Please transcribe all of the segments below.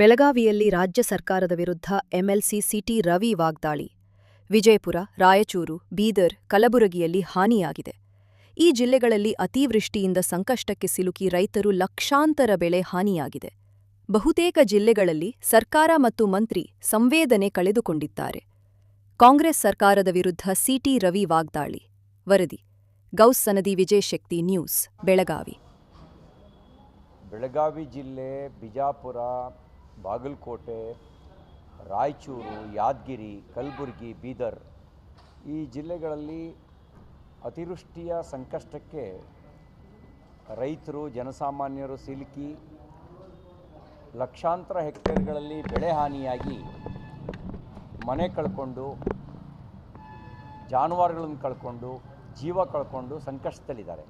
ಬೆಳಗಾವಿಯಲ್ಲಿ ರಾಜ್ಯ ಸರ್ಕಾರದ ವಿರುದ್ಧ ಎಂಎಲ್ಸಿ ಸಿಟಿ ರವಿ ವಾಗ್ದಾಳಿ. ವಿಜಯಪುರ, ರಾಯಚೂರು, ಬೀದರ್, ಕಲಬುರಗಿಯಲ್ಲಿ ಹಾನಿಯಾಗಿದೆ. ಈ ಜಿಲ್ಲೆಗಳಲ್ಲಿ ಅತಿವೃಷ್ಟಿಯಿಂದ ಸಂಕಷ್ಟಕ್ಕೆ ಸಿಲುಕಿ ರೈತರು ಲಕ್ಷಾಂತರ ಬೆಳೆ ಹಾನಿಯಾಗಿದೆ. ಬಹುತೇಕ ಜಿಲ್ಲೆಗಳಲ್ಲಿ ಸರ್ಕಾರ ಮತ್ತು ಮಂತ್ರಿ ಸಂವೇದನೆ ಕಳೆದುಕೊಂಡಿದ್ದಾರೆ. ಕಾಂಗ್ರೆಸ್ ಸರ್ಕಾರದ ವಿರುದ್ಧ ಸಿಟಿ ರವಿ ವಾಗ್ದಾಳಿ. ವರದಿ ಗೌಸ್ ವಿಜಯಶಕ್ತಿ ನ್ಯೂಸ್, ಬೆಳಗಾವಿ. ಬೆಳಗಾವಿ ಜಿಲ್ಲೆ ಬಿಜಾಪುರ ಬಾಗಲಕೋಟೆ, ರಾಯಚೂರು, ಯಾದಗಿರಿ, ಕಲಬುರಗಿ, ಬೀದರ್ ಈ ಜಿಲ್ಲೆಗಳಲ್ಲಿ ಅತಿವೃಷ್ಟಿಯ ಸಂಕಷ್ಟಕ್ಕೆ ರೈತರು, ಜನಸಾಮಾನ್ಯರು ಸಿಲುಕಿ ಲಕ್ಷಾಂತರ ಹೆಕ್ಟೇರ್ಗಳಲ್ಲಿ ಬೆಳೆ ಹಾನಿಯಾಗಿ ಮನೆ ಕಳ್ಕೊಂಡು, ಜಾನುವಾರುಗಳನ್ನು ಕಳ್ಕೊಂಡು, ಜೀವ ಕಳ್ಕೊಂಡು ಸಂಕಷ್ಟದಲ್ಲಿದ್ದಾರೆ.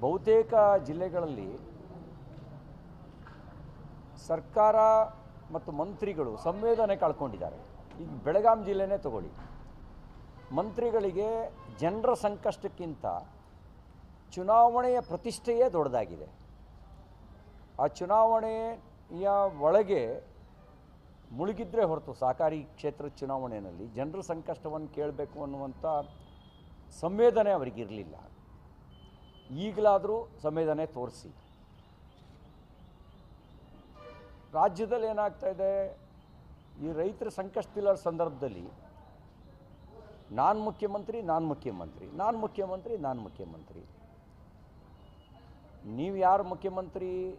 ಬಹುತೇಕ ಜಿಲ್ಲೆಗಳಲ್ಲಿ ಸರ್ಕಾರ ಮತ್ತು ಮಂತ್ರಿಗಳು ಸಂವೇದನೆ ಕಳ್ಕೊಂಡಿದ್ದಾರೆ. ಈಗ ಬೆಳಗಾಂ ಜಿಲ್ಲೆನೇ ತಗೊಳ್ಳಿ. ಮಂತ್ರಿಗಳಿಗೆ ಜನರ ಸಂಕಷ್ಟಕ್ಕಿಂತ ಚುನಾವಣೆಯ ಪ್ರತಿಷ್ಠೆಯೇ ದೊಡ್ಡದಾಗಿದೆ. ಆ ಚುನಾವಣೆಯ ಒಳಗೆ ಮುಳುಗಿದ್ರೆ ಹೊರತು ಸಹಕಾರಿ ಕ್ಷೇತ್ರ ಚುನಾವಣೆಯಲ್ಲಿ ಜನರ ಸಂಕಷ್ಟವನ್ನು ಕೇಳಬೇಕು ಅನ್ನುವಂಥ ಸಂವೇದನೆ ಅವರಿಗಿರಲಿಲ್ಲ. ಈಗಲಾದರೂ ಸಂವೇದನೆ ತೋರಿಸಿ. ರಾಜ್ಯದಲ್ಲಿ ಏನಾಗ್ತಾ ಇದೆ? ಈ ರೈತರ ಸಂಕಷ್ಟವಿಲ್ಲದ ಸಂದರ್ಭದಲ್ಲಿ ನಾನು ಮುಖ್ಯಮಂತ್ರಿ ನಾನು ಮುಖ್ಯಮಂತ್ರಿ ನಾನು ಮುಖ್ಯಮಂತ್ರಿ ನಾನು ಮುಖ್ಯಮಂತ್ರಿ. ನೀವು ಯಾರು ಮುಖ್ಯಮಂತ್ರಿ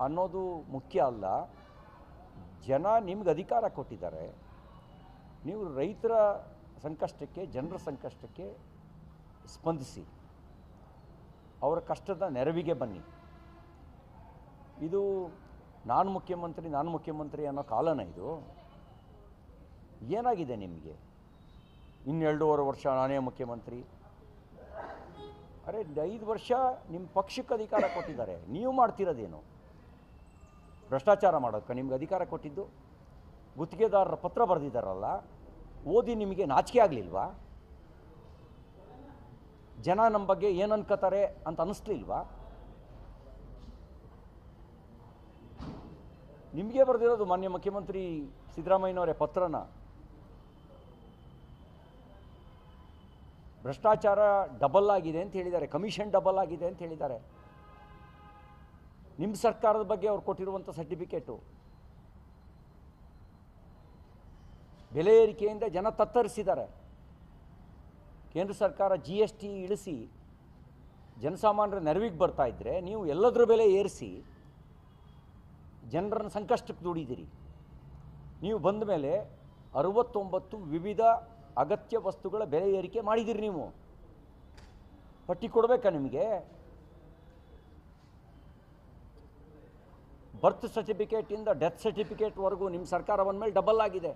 ಅನ್ನೋದು ಮುಖ್ಯ ಅಲ್ಲ. ಜನ ನಿಮ್ಗೆ ಅಧಿಕಾರ ಕೊಟ್ಟಿದ್ದಾರೆ. ನೀವು ರೈತರ ಸಂಕಷ್ಟಕ್ಕೆ, ಜನರ ಸಂಕಷ್ಟಕ್ಕೆ ಸ್ಪಂದಿಸಿ. ಅವರ ಕಷ್ಟದ ನೆರವಿಗೆ ಬನ್ನಿ. ಇದು ನಾನು ಮುಖ್ಯಮಂತ್ರಿ ನಾನು ಮುಖ್ಯಮಂತ್ರಿ ಅನ್ನೋ ಕಾಲನ ಇದು. ಏನಾಗಿದೆ ನಿಮಗೆ? ಇನ್ನೆರಡೂವರೆ ವರ್ಷ ನಾನೇ ಮುಖ್ಯಮಂತ್ರಿ. ಅರೆ, ಐದು ವರ್ಷ ನಿಮ್ಮ ಪಕ್ಷಕ್ಕೆ ಅಧಿಕಾರ ಕೊಟ್ಟಿದ್ದಾರೆ. ನೀವು ಮಾಡ್ತಿರೋದೇನು? ಭ್ರಷ್ಟಾಚಾರ ಮಾಡೋಕ್ಕೆ ನಿಮ್ಗೆ ಅಧಿಕಾರ ಕೊಟ್ಟಿದ್ದು? ಗುತ್ತಿಗೆದಾರರ ಪತ್ರ ಬರೆದಿದ್ದಾರಲ್ಲ, ಓದಿ ನಿಮಗೆ ನಾಚಿಕೆ ಆಗಲಿಲ್ವಾ? ಜನ ನಮ್ಮ ಬಗ್ಗೆ ಏನು ಅನ್ಕೋತಾರೆ ಅಂತ ಅನ್ನಿಸ್ಲಿಲ್ವಾ ನಿಮಗೆ ಬರೆದಿರೋದು ಮಾನ್ಯ ಮುಖ್ಯಮಂತ್ರಿ ಸಿದ್ದರಾಮಯ್ಯನವರೇ ಪತ್ರನ? ಭ್ರಷ್ಟಾಚಾರ ಡಬಲ್ ಆಗಿದೆ ಅಂತ ಹೇಳಿದ್ದಾರೆ ಕಮಿಷನ್ ಡಬಲ್ ಆಗಿದೆ ಅಂತ ಹೇಳಿದ್ದಾರೆ. ನಿಮ್ಮ ಸರ್ಕಾರದ ಬಗ್ಗೆ ಅವ್ರು ಕೊಟ್ಟಿರುವಂಥ ಸರ್ಟಿಫಿಕೇಟು ಬೆಲೆ ಏರಿಕೆಯಿಂದ ಜನ ತತ್ತರಿಸಿದ್ದಾರೆ. ಕೇಂದ್ರ ಸರ್ಕಾರ ಜಿ ಎಸ್ ಟಿ ಇಳಿಸಿ, ಜನಸಾಮಾನ್ಯರ ನೆರವಿಗೆ ಬರ್ತಾ ಇದ್ದರೆ ನೀವು ಎಲ್ಲದರ ಬೆಲೆ ಏರಿಸಿ ಜನರನ್ನು ಸಂಕಷ್ಟಕ್ಕೆ ದುಡಿದಿರಿ ನೀವು ಬಂದ ಮೇಲೆ ಅರುವತ್ತೊಂಬತ್ತು ವಿವಿಧ ಅಗತ್ಯ ವಸ್ತುಗಳ ಬೆಲೆ ಏರಿಕೆ ಮಾಡಿದಿರಿ ನೀವು. ಪಟ್ಟಿ ಕೊಡಬೇಕಾ ನಿಮಗೆ? ಬರ್ತ್ ಸರ್ಟಿಫಿಕೇಟಿಂದ ಡೆತ್ ಸರ್ಟಿಫಿಕೇಟ್ವರೆಗೂ ನಿಮ್ಮ ಸರ್ಕಾರ ಬಂದ ಮೇಲೆ ಡಬಲ್ ಆಗಿದೆ.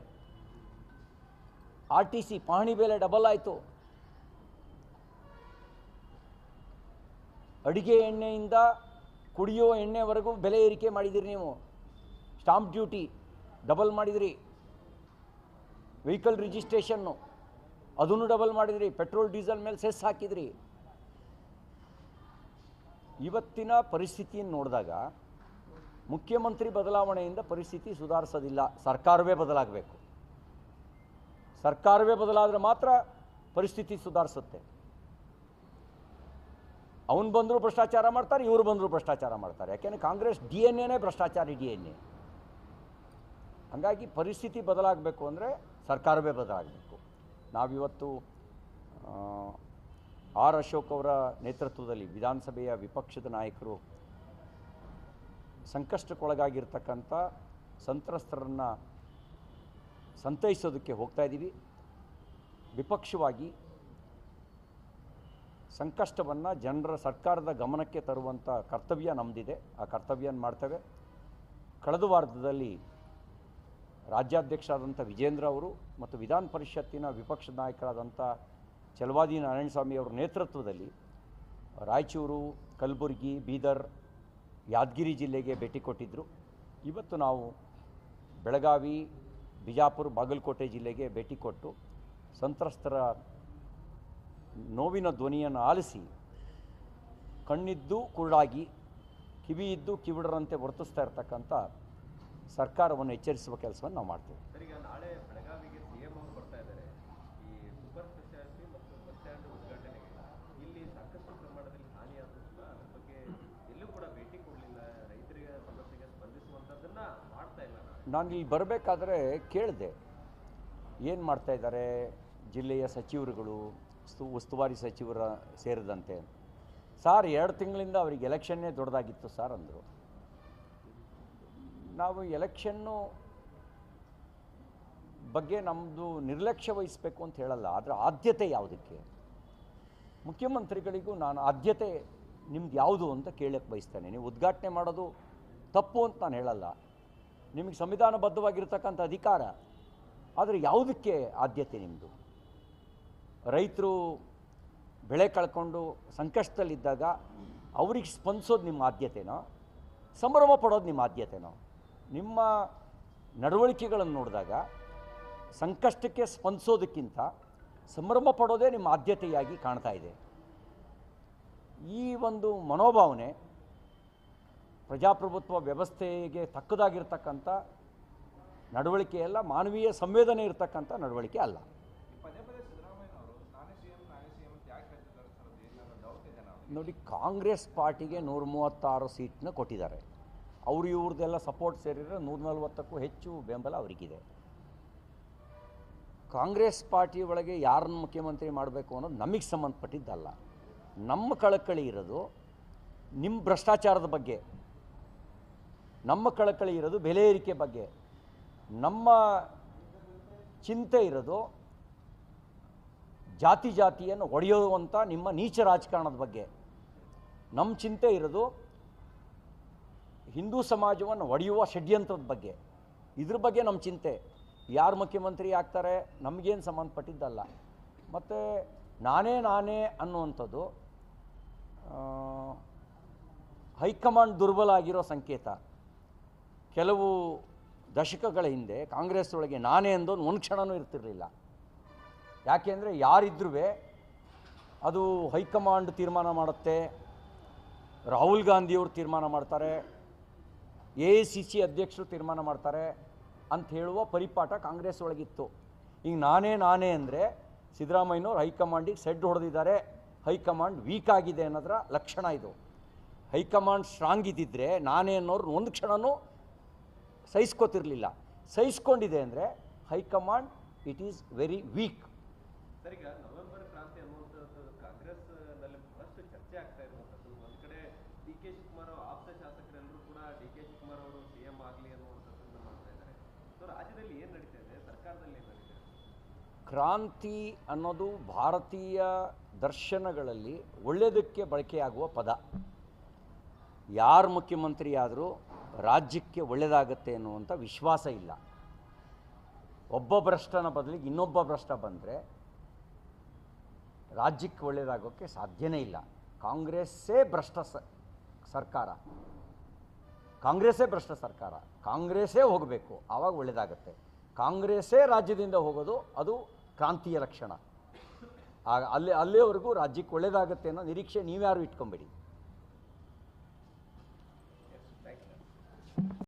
ಆರ್ ಟಿ ಸಿ ಪಹಣಿ ಬೆಲೆ ಡಬಲ್ ಆಯಿತು. ಅಡಿಗೆ ಎಣ್ಣೆಯಿಂದ ಕುಡಿಯೋ ಎಣ್ಣೆವರೆಗೂ ಬೆಲೆ ಏರಿಕೆ ಮಾಡಿದಿರಿ ನೀವು. ಸ್ಟಾಂಪ್ ಡ್ಯೂಟಿ ಡಬಲ್ ಮಾಡಿದಿರಿ. ವೆಹಿಕಲ್ ರಿಜಿಸ್ಟ್ರೇಷನ್ನು ಅದನ್ನು ಡಬಲ್ ಮಾಡಿದಿರಿ. ಪೆಟ್ರೋಲ್ ಡೀಸೆಲ್ ಮೇಲೆ ಸೆಸ್ ಹಾಕಿದ್ರಿ. ಇವತ್ತಿನ ಪರಿಸ್ಥಿತಿಯನ್ನು ನೋಡಿದಾಗ ಮುಖ್ಯಮಂತ್ರಿ ಬದಲಾವಣೆಯಿಂದ ಪರಿಸ್ಥಿತಿ ಸುಧಾರಿಸೋದಿಲ್ಲ. ಸರ್ಕಾರವೇ ಬದಲಾಗಬೇಕು. ಸರ್ಕಾರವೇ ಬದಲಾದರೆ ಮಾತ್ರ ಪರಿಸ್ಥಿತಿ ಸುಧಾರಿಸುತ್ತೆ. ಅವನು ಬಂದರೂ ಭ್ರಷ್ಟಾಚಾರ ಮಾಡ್ತಾರೆ, ಇವರು ಬಂದರೂ ಭ್ರಷ್ಟಾಚಾರ ಮಾಡ್ತಾರೆ. ಯಾಕೆಂದರೆ ಕಾಂಗ್ರೆಸ್ ಡಿ ಎನ್ ಎನೇ ಭ್ರಷ್ಟಾಚಾರಿ ಡಿ ಎನ್ ಎ. ಹಾಗಾಗಿ ಪರಿಸ್ಥಿತಿ ಬದಲಾಗಬೇಕು ಅಂದರೆ ಸರ್ಕಾರವೇ ಬದಲಾಗಬೇಕು. ನಾವಿವತ್ತು ಆರ್ ಅಶೋಕ್ ಅವರ ನೇತೃತ್ವದಲ್ಲಿ ವಿಧಾನಸಭೆಯ ವಿಪಕ್ಷದ ನಾಯಕರು ಸಂಕಷ್ಟಕ್ಕೊಳಗಾಗಿರ್ತಕ್ಕಂಥ ಸಂತ್ರಸ್ತರನ್ನು ಸಂತೈಸೋದಕ್ಕೆ ಹೋಗ್ತಾ ಇದ್ದೀವಿ ವಿಪಕ್ಷವಾಗಿ ಸಂಕಷ್ಟವನ್ನು ಜನರ ಸರ್ಕಾರದ ಗಮನಕ್ಕೆ ತರುವಂಥ ಕರ್ತವ್ಯ ನಮ್ಮದಿದೆ ಆ ಕರ್ತವ್ಯನ ಮಾಡ್ತೇವೆ? ಕಳೆದ ವಾರದಲ್ಲಿ ರಾಜ್ಯಾಧ್ಯಕ್ಷರಾದಂಥ ವಿಜೇಂದ್ರ ಅವರು ಮತ್ತು ವಿಧಾನ ಪರಿಷತ್ತಿನ ವಿಪಕ್ಷ ನಾಯಕರಾದಂಥ ಚಲವಾದಿ ನಾರಾಯಣಸ್ವಾಮಿ ಅವರ ನೇತೃತ್ವದಲ್ಲಿ ರಾಯಚೂರು, ಕಲಬುರಗಿ, ಬೀದರ್, ಯಾದಗಿರಿ ಜಿಲ್ಲೆಗೆ ಭೇಟಿ ಕೊಟ್ಟಿದ್ದರು ಇವತ್ತು ನಾವು ಬೆಳಗಾವಿ, ಬಿಜಾಪುರ, ಬಾಗಲಕೋಟೆ ಜಿಲ್ಲೆಗೆ ಭೇಟಿ ಕೊಟ್ಟು ಸಂತ್ರಸ್ತರ ನೋವಿನ ಧ್ವನಿಯನ್ನು ಆಲಿಸಿ ಕಣ್ಣಿದ್ದು ಕುರುಡಾಗಿ ಕಿವಿ ಇದ್ದು ಕಿವಿಡರಂತೆ ವರ್ತಿಸ್ತಾ ಇರತಕ್ಕಂಥ ಸರ್ಕಾರವನ್ನು ಎಚ್ಚರಿಸುವ ಕೆಲಸವನ್ನು ನಾವು ಮಾಡ್ತೇವೆ. ನಾನು. ಇಲ್ಲಿ ಬರಬೇಕಾದ್ರೆ ಕೇಳಿದೆ. ಏನು ಮಾಡ್ತಾಯಿದ್ದಾರೆ ಜಿಲ್ಲೆಯ ಸಚಿವರುಗಳು ಉಸ್ತು ಉಸ್ತುವಾರಿ ಸಚಿವರ ಸೇರಿದಂತೆ. ಸಾರ್ ಎರಡು ತಿಂಗಳಿಂದ ಅವರಿಗೆ ಎಲೆಕ್ಷನ್ನೇ ದೊಡ್ಡದಾಗಿತ್ತು ಸರ್ ಅಂದರು. ನಾವು ಎಲೆಕ್ಷನ್ನು ಬಗ್ಗೆ ನಮ್ಮದು ನಿರ್ಲಕ್ಷ್ಯ ವಹಿಸಬೇಕು ಅಂತ ಹೇಳಲ್ಲ, ಆದರೆ ಆದ್ಯತೆ ಯಾವುದಕ್ಕೆ? ಮುಖ್ಯಮಂತ್ರಿಗಳಿಗೂ ನಾನು ಆದ್ಯತೆ ನಿಮ್ದು ಯಾವುದು ಅಂತ ಕೇಳಕ್ಕೆ ಬಯಸ್ತೇನೆ. ನೀವು ಉದ್ಘಾಟನೆ ಮಾಡೋದು ತಪ್ಪು ಅಂತ ನಾನು ಹೇಳಲ್ಲ. ನಿಮಗೆ ಸಂವಿಧಾನಬದ್ಧವಾಗಿರ್ತಕ್ಕಂಥ ಅಧಿಕಾರ, ಆದರೆ ಯಾವುದಕ್ಕೆ ಆದ್ಯತೆ ನಿಮ್ಮದು ರೈತರು ಬೆಳೆ ಕಳ್ಕೊಂಡು ಸಂಕಷ್ಟದಲ್ಲಿದ್ದಾಗ ಅವ್ರಿಗೆ ಸ್ಪಂದಿಸೋದು ನಿಮ್ಮ ಆದ್ಯತೆನೋ, ಸಂಭ್ರಮ ಪಡೋದು ನಿಮ್ಮ ಆದ್ಯತೆನೋ, ನಿಮ್ಮ ನಡವಳಿಕೆಗಳನ್ನು ನೋಡಿದಾಗ ಸಂಕಷ್ಟಕ್ಕೆ ಸ್ಪಂದಿಸೋದಕ್ಕಿಂತ ಸಂಭ್ರಮ ಪಡೋದೇ ನಿಮ್ಮ ಆದ್ಯತೆಯಾಗಿ ಕಾಣ್ತಾ ಇದೆ. ಈ ಒಂದು ಮನೋಭಾವನೆ ಪ್ರಜಾಪ್ರಭುತ್ವ ವ್ಯವಸ್ಥೆಗೆ ತಕ್ಕದಾಗಿರ್ತಕ್ಕಂಥ ನಡವಳಿಕೆಯಲ್ಲ ಮಾನವೀಯ ಸಂವೇದನೆ ಇರತಕ್ಕಂಥ ನಡವಳಿಕೆ ಅಲ್ಲ ಪದೇ ಪದೇ ಸಿದ್ದರಾಮಯ್ಯನವರು ನಾನೇ ಸಿ ಎಂ ನಾನೇ ಸಿ ಎಂ ಅಂತ ಯಾಕೆ ಹೇಳ್ತಿದ್ದಾರೆ ಸರ್ ಅದು ಏನಾದ್ರು ಡೌಟ್ ಇದೆ ನಾವು ನೋಡಿ, ಕಾಂಗ್ರೆಸ್ ಪಾರ್ಟಿಗೆ ನೂರ ಮೂವತ್ತಾರು ಸೀಟ್ನ ಕೊಟ್ಟಿದ್ದಾರೆ. ಅವರು ಇವ್ರದ್ದೆಲ್ಲ ಸಪೋರ್ಟ್ ಸೇರಿದರೆ ನೂರ ನಲ್ವತ್ತಕ್ಕೂ ಹೆಚ್ಚು ಬೆಂಬಲ ಅವರಿಗಿದೆ. ಕಾಂಗ್ರೆಸ್ ಪಾರ್ಟಿ ಒಳಗೆ ಯಾರನ್ನು ಮುಖ್ಯಮಂತ್ರಿ ಮಾಡಬೇಕು ಅನ್ನೋದು ನಮಗೆ ಸಂಬಂಧಪಟ್ಟಿದ್ದಲ್ಲ. ನಮ್ಮ ಕಳಕಳಿ ಇರೋದು ನಿಮ್ಮ ಭ್ರಷ್ಟಾಚಾರದ ಬಗ್ಗೆ. ನಮ್ಮ ಕಳಕಳಿ ಇರೋದು ಬೆಲೆ ಏರಿಕೆ ಬಗ್ಗೆ. ನಮ್ಮ ಚಿಂತೆ ಇರೋದು ಜಾತಿ ಜಾತಿಯನ್ನು ಒಡೆಯುವಂಥ ನಿಮ್ಮ ನೀಚ ರಾಜಕಾರಣದ ಬಗ್ಗೆ. ನಮ್ಮ ಚಿಂತೆ ಇರೋದು ಹಿಂದೂ ಸಮಾಜವನ್ನು ಒಡೆಯುವ ಷಡ್ಯಂತ್ರದ ಬಗ್ಗೆ. ಇದ್ರ ಬಗ್ಗೆ ನಮ್ಮ ಚಿಂತೆ. ಯಾರು ಮುಖ್ಯಮಂತ್ರಿ ಆಗ್ತಾರೆ ನಮಗೇನು ಸಂಬಂಧಪಟ್ಟಿದ್ದಲ್ಲ. ಮತ್ತು ನಾನೇ ನಾನೇ ಅನ್ನುವಂಥದ್ದು ಹೈಕಮಾಂಡ್ ದುರ್ಬಲ ಆಗಿರೋ ಸಂಕೇತ. ಕೆಲವು ದಶಕಗಳ ಹಿಂದೆ ಕಾಂಗ್ರೆಸ್ ಒಳಗೆ ನಾನೇ ಅಂದೋನು ಒಂದು ಕ್ಷಣವೂ ಇರ್ತಿರಲಿಲ್ಲ. ಯಾಕೆಂದರೆ ಯಾರಿದ್ರೂ ಅದು ಹೈಕಮಾಂಡ್ ತೀರ್ಮಾನ ಮಾಡುತ್ತೆ ರಾಹುಲ್ ಗಾಂಧಿಯವರು ತೀರ್ಮಾನ ಮಾಡ್ತಾರೆ, ಎ ಸಿ ಸಿ ಅಧ್ಯಕ್ಷರು ತೀರ್ಮಾನ ಮಾಡ್ತಾರೆ ಅಂತ ಹೇಳುವ ಪರಿಪಾಠ ಕಾಂಗ್ರೆಸ್ ಒಳಗಿತ್ತು. ಈಗ ನಾನೇ ನಾನೇ ಅಂದರೆ ಸಿದ್ದರಾಮಯ್ಯನವ್ರು ಹೈಕಮಾಂಡಿಗೆ ಸೆಡ್ ಹೊಡೆದಿದ್ದಾರೆ, ಹೈಕಮಾಂಡ್ ವೀಕ್ ಆಗಿದೆ ಅನ್ನೋದರ ಲಕ್ಷಣ ಇದು. ಹೈಕಮಾಂಡ್ ಸ್ಟ್ರಾಂಗ್ ಇದ್ದಿದ್ದರೆ ನಾನೇ ಅನ್ನೋರು ಒಂದು ಕ್ಷಣವೂ ಸಹಿಸ್ಕೋತಿರಲಿಲ್ಲ. ಸಹಿಸ್ಕೊಂಡಿದೆ ಅಂದರೆ high command it is very weak ಸರಿ ನವೆಂಬರ್ ಕ್ರಾಂತಿ ಅನ್ನುವಂಥದ್ದು ಕಾಂಗ್ರೆಸ್ನಲ್ಲಿ ಬಹಳಷ್ಟು ಚರ್ಚೆ ಆಗ್ತಾ ಇರುವಂಥದ್ದು. ಕೆ ಶಿವಕುಮಾರ್ ಆಪ್ತ ಶಾಸಕರೆಲ್ಲರೂ ಕೂಡ ಡಿ ಕೆ ಶಿವಕುಮಾರ್ ಅವರು ಸಿ ಎಂ ಆಗಲಿ ಅನ್ನುವಂಥದ್ದನ್ನು ಮಾಡ್ತಾ ಇದ್ದಾರೆ. ಸೊ ರಾಜ್ಯದಲ್ಲಿ ಏನು ನಡೀತಾ ಇದೆ? ಸರ್ಕಾರದಲ್ಲಿ ಏನು ನಡೀತಾ ಇದೆ? ಕ್ರಾಂತಿ ಅನ್ನೋದು ಭಾರತೀಯ ದರ್ಶನಗಳಲ್ಲಿ ಒಳ್ಳೆಯದಕ್ಕೆ ಬಳಕೆಯಾಗುವ ಪದ. ಯಾರು ಮುಖ್ಯಮಂತ್ರಿ ಆದರೂ ರಾಜ್ಯಕ್ಕೆ ಒಳ್ಳೆಯದಾಗತ್ತೆ ಅನ್ನುವಂಥ ವಿಶ್ವಾಸ ಇಲ್ಲ. ಒಬ್ಬ ಭ್ರಷ್ಟನ ಬದಲಿಗೆ ಇನ್ನೊಬ್ಬ ಭ್ರಷ್ಟ ಬಂದರೆ ರಾಜ್ಯಕ್ಕೆ ಒಳ್ಳೆಯದಾಗೋಕ್ಕೆ ಸಾಧ್ಯನೇ ಇಲ್ಲ. ಕಾಂಗ್ರೆಸ್ಸೇ ಭ್ರಷ್ಟ ಸರ್ಕಾರ. ಕಾಂಗ್ರೆಸ್ಸೇ ಭ್ರಷ್ಟ ಸರ್ಕಾರ. ಕಾಂಗ್ರೆಸ್ಸೇ ಹೋಗಬೇಕು ಆವಾಗ ಒಳ್ಳೆಯದಾಗತ್ತೆ ಕಾಂಗ್ರೆಸ್ಸೇ ರಾಜ್ಯದಿಂದ ಹೋಗೋದು, ಅದು ಕ್ರಾಂತಿಯ ಲಕ್ಷಣ ಆಗ ಅಲ್ಲಿ ಅಲ್ಲಿಯವರೆಗೂ ರಾಜ್ಯಕ್ಕೆ ಒಳ್ಳೆಯದಾಗತ್ತೆ ಅನ್ನೋ ನಿರೀಕ್ಷೆ ನೀವ್ಯಾರು ಇಟ್ಕೊಂಬೇಡಿ.